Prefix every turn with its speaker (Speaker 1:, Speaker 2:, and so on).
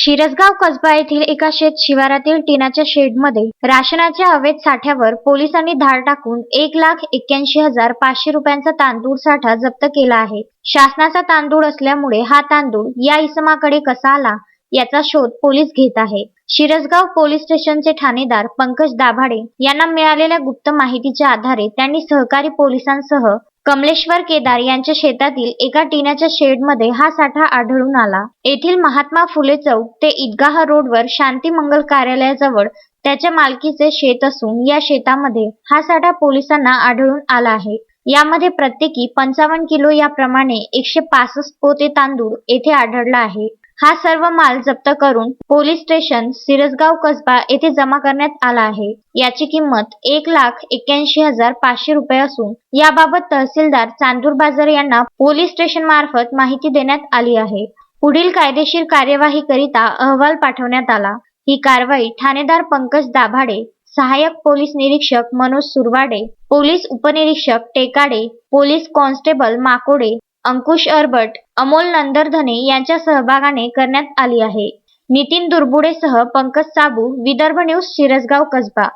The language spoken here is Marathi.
Speaker 1: शिरसगाव कसबा येथील एका शेत शिवारातील टिनाच्या शेडमध्ये राशनाच्या अवैध साठ्यावर पोलिसांनी धाड टाकून एक लाख एक्क्याऐंशी हजार पाचशे रुपयांचा तांदूळ साठा जप्त केला आहे. शासनाचा तांदूळ असल्यामुळे हा तांदूळ या इसमाकडे कसा आला याचा शोध पोलीस घेत आहे. शिरसगाव पोलीस स्टेशनचे ठाणेदार पंकज दाभाडे यांना मिळालेल्या गुप्त माहितीच्या आधारे त्यांनी सहकारी पोलिसांसह कमलेश्वर केदार यांच्या शेतातील एका टिनाच्या शेडमध्ये हा साठा आढळून आला. येथील महात्मा फुले चौक ते ईदगाह रोडवर शांती मंगल कार्यालयाजवळ त्याच्या मालकीचे शेत असून या शेतामध्ये हा साठा पोलिसांना आढळून आला आहे. यामध्ये प्रत्येकी पंचावन्न किलो याप्रमाणे एकशे पासष्ट पोते तांदूळ येथे आढळला आहे. हा सर्व माल जप्त करून पोलीस स्टेशन सिरसगाव कसबा येथे जमा करण्यात आला आहे. याची किंमत एक लाख एक्क्याऐंशी हजार पाचशे रुपये असून याबाबत तहसीलदार चांदूर बाजार यांना पोलीस स्टेशन मार्फत माहिती देण्यात आली आहे. पुढील कायदेशीर कार्यवाही करिता अहवाल पाठवण्यात आला. ही कारवाई ठाणेदार पंकज दाभाडे सहाय्यक पोलीस निरीक्षक मनोज सुरवाडे पोलीस उपनिरीक्षक टेकाडे पोलीस कॉन्स्टेबल माकोडे अंकुश अरबट अमोल नंदरधने यांच्या सहभागाने करण्यात आली आहे. नितीन दुर्बुडेसह पंकज साबू विदर्भ न्यूज शिरसगाव कसबा.